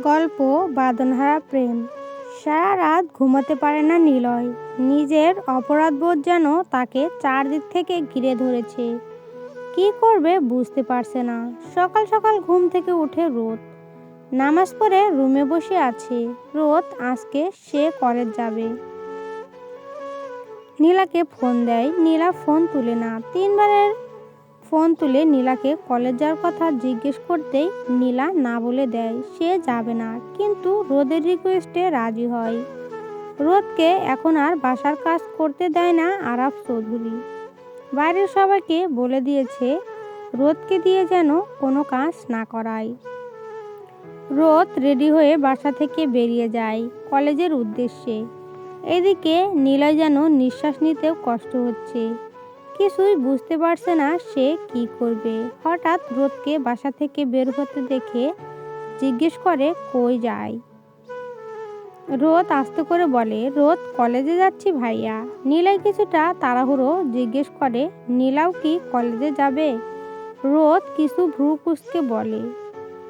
গল্প, বাদনহারা প্রেম। সারা রাত ঘুমাতে পারে না নিলয়। নিজের অপরাধবোধ যেন তাকে চারদিক থেকে ঘিরে ধরেছে। কি করবে বুঝতে পারছে না। সকাল সকাল ঘুম থেকে উঠে রোদ। নামাজ পড়ে রুমে বসে আছে। রোদ আজকে সে কলেজ যাবে। নীলাকে ফোন দেয়। নীলা ফোন তুলে না। তিনবারের ফোন তুলে নীলাকে কলেজ যাওয়ার কথা জিজ্ঞেস করতেই নীলা না বলে দেয়, সে যাবে না। কিন্তু রোদের রিকোয়েস্টে রাজি হয়। রোদকে এখন আর বাসার কাজ করতে দেয় না আরাফ চৌধুরী। বাইরের সবাইকে বলে দিয়েছে, রোদকে দিয়ে যেন কোনো কাজ না করায়। রোদ রেডি হয়ে বাসা থেকে বেরিয়ে যায় কলেজের উদ্দেশ্যে। এদিকে নীলা যেন নিঃশ্বাস নিতেও কষ্ট হচ্ছে। কিছুই বুঝতে পারছে না সে কি করবে। হঠাৎ রোদকে বাসা থেকে বের হতে দেখে জিজ্ঞেস করে, কই যায় রোদ আস্তে করে বলে, রোদ, কলেজে যাচ্ছি ভাইয়া। নীলাই কিছুটা তাড়াহুড়ো জিজ্ঞেস করে, নীলাও কি কলেজে যাবে? রোদ কিছু ভ্রু কুচকে বলে,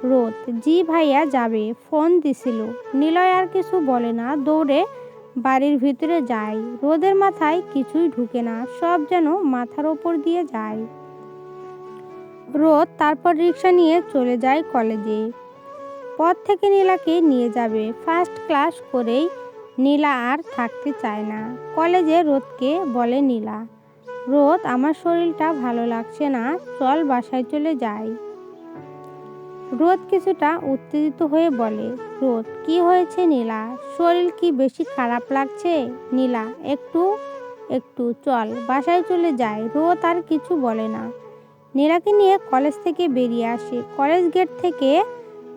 রোদ, জি ভাইয়া যাবে। ফোন দিছিল। নীলয় আর কিছু বলে না, দৌড়ে বাড়ির ভিতরে যাই। রোদের মাথায় কিছুই ঢুকে না, সব যেন মাথার ওপর দিয়ে যায়। রোদ তারপর রিক্সা নিয়ে চলে যায় কলেজে। পথ থেকে নীলাকে নিয়ে যাবে। ফার্স্ট ক্লাস করেই নীলা আর থাকতে চায় না। কলেজে রোদকে বলে নীলা, রোদ, আমার শরীরটা ভালো লাগছে না, চল বাসায় চলে যাই। রোদ কিছুটা উত্তেজিত হয়ে বলে, রোদ, কি হয়েছে নীলা? শরীর কি বেশি খারাপ লাগছে? নীলা, একটু একটু, চল, বাসায় চলে যায় রোদ আর কিছু বলে না। নীলাকে নিয়ে কলেজ থেকে বেরিয়ে আসে। কলেজ গেট থেকে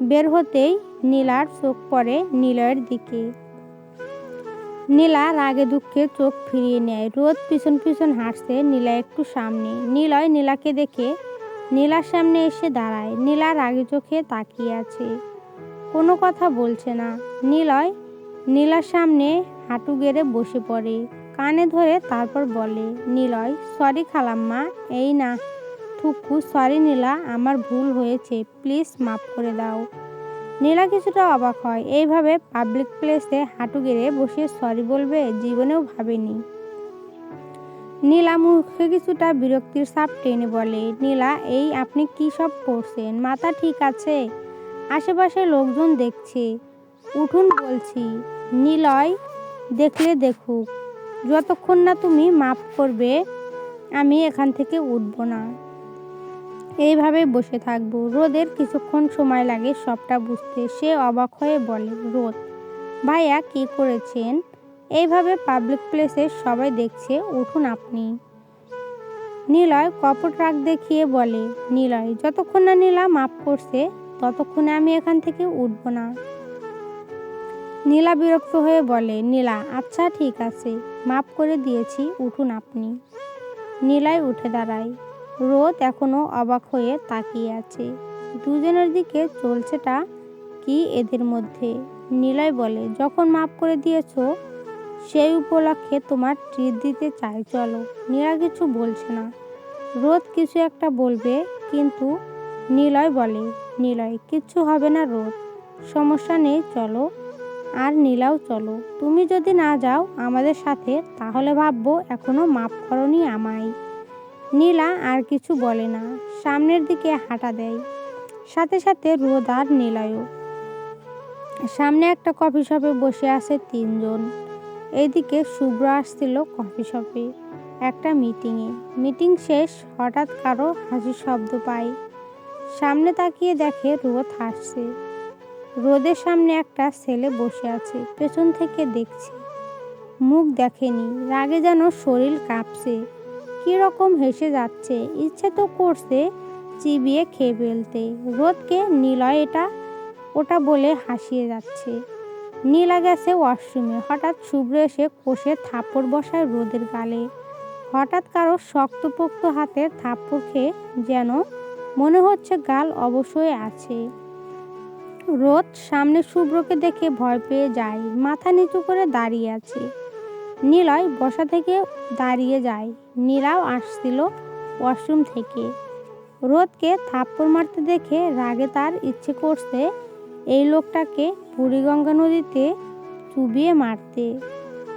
বের হতেই নীলার চোখ পড়ে নিলয়ের দিকে। নীলা রাগে দুঃখে চোখ ফিরিয়ে নেয়। রোদ পিছন পিছন হাঁটছে নীলা একটু সামনে। নীলয় নীলাকে দেখে নীলার সামনে এসে দাঁড়ায়। নীলা রাগে চোখে তাকিয়ে আছে। কোনো কথা বলছে না। নীলয় নীলার সামনে হাঁটু গেড়ে বসে পড়ে। কানে ধরে তারপর বলে, নীলয় সরি খালাম্মা, এই না। থুকু সরি নীলা, আমার ভুল হয়েছে। প্লিজ মাফ করে দাও। নীলা কিছুটা অবাক হয়। এইভাবে পাবলিক প্লেসে হাঁটু গেড়ে বসে সরি বলবে, জীবনেও ভাবেনি। নীলা মুখে কিছুটা বিরক্তির সাপ টেনে বলে, নীলা, এই আপনি কি সব করছেন? মাথা ঠিক আছে? আশেপাশে লোকজন দেখছে। উঠুন, বলছি। নীলয়, দেখলে দেখুক। যতক্ষণ না তুমি মাফ করবে, আমি এখান থেকে উঠব না। এইভাবে বসে থাকব। রোদের কিছুক্ষণ সময় লাগে সবটা বুঝতে। সে অবাক হয়ে বলে, রোদ? ভাইয়া, কি করেছেন? এইভাবে পাবলিক প্লেসে সবাই দেখছে, উঠুন আপনি। নিলয় কপট রাগ দেখিয়ে বলে, নিলয়, যতক্ষণ না নীলা মাফ করছে, ততক্ষণে আমি এখান থেকে উঠব না। নীলা বিরক্ত হয়ে বলে, নীলা আচ্ছা ঠিক আছে মাফ করে দিয়েছি, উঠুন আপনি। নীলায় উঠে দাঁড়ায়। রোদ এখনও অবাক হয়ে তাকিয়ে আছে। দুজনের দিকে চলছেটা কি এদের মধ্যে? নীলায় বলে, যখন মাফ করে দিয়েছ সেই উপলক্ষে তোমার ট্রিট দিতে চাই, চলো। নীলা কিছু বলছে না। রোদ কিছু একটা বলবে, কিন্তু নিলয় বলে, নিলয়, কিচ্ছু হবে না রোদ। সমস্যা নেই, চলো। আর নীলাও, চলো। তুমি যদি না যাও আমাদের সাথে, তাহলে ভাববো এখনও মাফ করনি আমায়। নীলা আর কিছু বলে না। সামনের দিকে হাঁটা দেয়। সাথে সাথে রোদ আর নীলায়ও। সামনে একটা কফি শপে বসে আছে তিনজন। এইদিকে শুভ্র আসছিল কফি শপে একটা মিটিংয়ে মিটিং শেষ, হঠাৎ কারও হাসির শব্দ পাই সামনে তাকিয়ে দেখে রোদ হাসছে। রোদের সামনে একটা ছেলে বসে আছে, পেছন থেকে দেখছে। মুখ দেখেনি, রাগে যেন শরীর কাঁপছে। কীরকম হেসে যাচ্ছে, ইচ্ছে তো করছে চিবিয়ে খেয়ে ফেলতে। রোদকে নিলয় এটা, ওটা বলে হাসিয়ে যাচ্ছে। নীলা গেছে ওয়াশরুমে হঠাৎ শুভ্র এসে কষে থাপ্পড় বসায় রোদের গালে। হঠাৎ কারও শক্তপোক্ত হাতে থাপ্পড় খেয়ে যেন মনে হচ্ছে গাল অবশ্যই আছে। রোদ সামনে শুভ্রকে দেখে ভয় পেয়ে যায়, মাথা নিচু করে দাঁড়িয়ে আছে। নীলয় বসা থেকে দাঁড়িয়ে যায়। নীলাও আসছিল ওয়াশরুম থেকে। রোদকে থাপ্পড় মারতে দেখে রাগে তার ইচ্ছে করছে এই লোকটাকে বুড়িগঙ্গা নদীতে চুবিয়ে মারতে।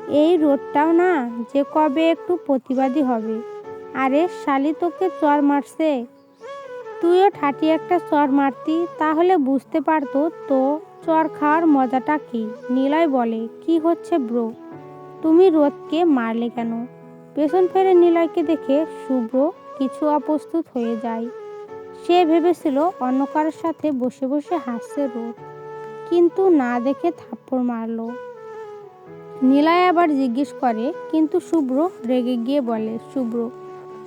এই রোদটাও না যে কবে একটু প্রতিবাদী হবে। আরে শালি তোকে চর মারছে। তুইও ঠাটি একটা চর মারতি, তাহলে বুঝতে পারতো তো চর খাওয়ার মজাটা কি। নীলয় বলে, কি হচ্ছে ব্রো? তুমি রোদকে মারলে কেন? পেছন ফেরে নিলয়কে দেখে শুভ্র কিছু অপ্রস্তুত হয়ে যায়। সে ভেবেছিল অন্য কারোর সাথে বসে বসে হাসছে রোদ কিন্তু না দেখে থাপ্পড় মারলো। নিলয় আবার জিজ্ঞেস করে, কিন্তু শুভ্র? রেগে গিয়ে বলে, শুভ্র,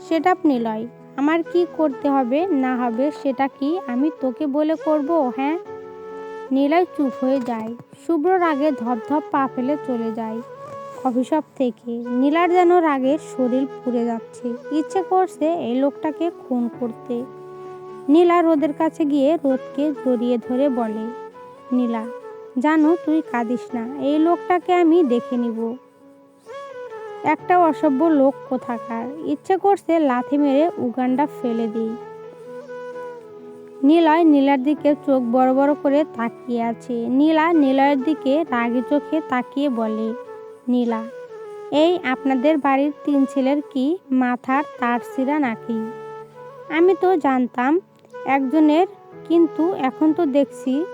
সেটা নিলয়, আমার কি করতে হবে, না হবে সেটা কি আমি তোকে বলে করব হ্যাঁ? নিলয় চুপ হয়ে যায়। শুভ্র রাগে ধপধপ পা ফেলে চলে যায় কফি শপ থেকে। নীলার যেন রাগে শরীর পুড়ে যাচ্ছে। ইচ্ছে করছে এই লোকটাকে খুন করতে। নীলা রোদের কাছে গিয়ে রোদকে জড়িয়ে ধরে বলে, নীলা, জানো তুই কাঁদিস না, এই লোকটাকে আমি দেখে নিব। একটা অসভ্য লোক কোথাকার, ইচ্ছে করছে লাথি মেরে উগান্ডা ফেলে দিই। নীলয় নীলার দিকে চোখ বড় বড় করে তাকিয়ে আছে। নীলা নীলয়ের দিকে রাগি চোখে তাকিয়ে বলে, নীলা, এই আপনাদের বাড়ির তিন ছেলের কি মাথার তার ছিঁড়া নাকি? আমি তো জানতাম একজনের, কিন্তু এখন তো দেখছি,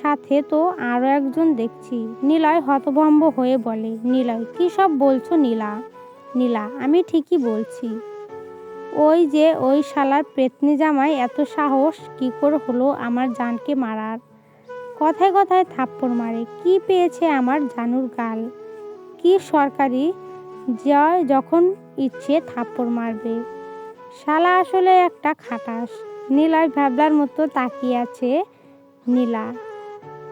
সাথে তো আরও একজন দেখছি। নীলয় হতভম্ব হয়ে বলে, নীলয়, কী সব বলছো নীলা? নীলা, আমি ঠিকই বলছি। ওই যে ওই শালার পেতনি জামাই এত সাহস, কি করে হলো আমার জানকে মারার? কথায় কথায় থাপ্পড় মারে, কি পেয়েছে আমার জানুর গাল? কি সরকারি জয় যখন ইচ্ছে থাপ্পড় মারবে? শালা আসলে একটা খাটাস। নীলায় ভাবলার মতো তাকিয়ে আছে নীলা।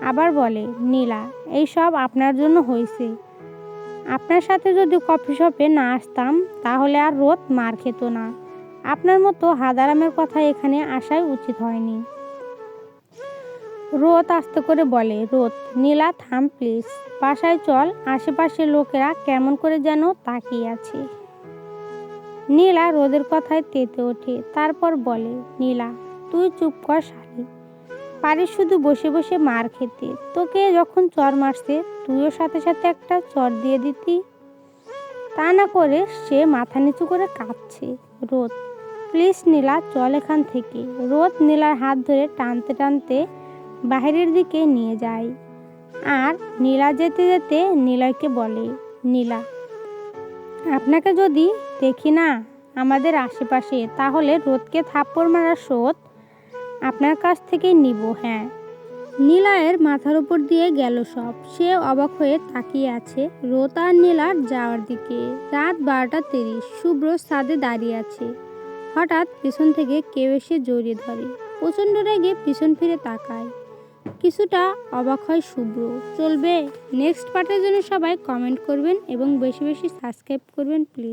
আবার বলে, নীলা এইসব আপনার জন্য হয়েছে। আপনার সাথে যদি কফি শপে না আসতাম, তাহলে আর রোদ মার খেত না। আপনার মতো হাদারামের কথা এখানে আসাই উচিত হয়নি। রোদ আস্তে করে বলে, রোদ, নীলা, থাম প্লিজ। বাসায় চল, আশেপাশের লোকেরা কেমন করে যেন তাকিয়ে আছে। নীলা রোদের কথায় তেতে ওঠে। তারপর বলে, নীলা, তুই চুপ কর শালি। পারিস শুধু বসে বসে মার খেতে। তোকে যখন চর মারছে, তুইও সাথে সাথে একটা চর দিয়ে দিতি। তা না করে সে মাথা নিচু করে কাঁদছে। রোদ, প্লিজ নীলা, চল এখান থেকে। রোদ নীলার হাত ধরে টানতে টানতে বাহিরের দিকে নিয়ে যায়। আর নীলা যেতে যেতে নীলাকে বলে, নীলা আপনাকে যদি দেখি না আমাদের আশেপাশে, তাহলে রোদকে থাপ্পড় মারার শোধ আপনার কাছ থেকে নিব হ্যাঁ। নীলায়ের মাথার উপর দিয়ে গেল সব। সে অবাক হয়ে তাকিয়ে আছে রোদ আর নীলার যাওয়ার দিকে। রাত বারোটা তিরিশ, শুভ্র ছাদে দাঁড়িয়ে আছে। হঠাৎ পিছন থেকে কেউ এসে জড়িয়ে ধরে। প্রচণ্ড রেগে পিছন ফিরে তাকায়। কিছুটা অবাক হয় শুভ্র। চলবে। নেক্সট পার্টের জন্য সবাই কমেন্ট করবেন এবং বেশি বেশি সাবস্ক্রাইব করবেন প্লিজ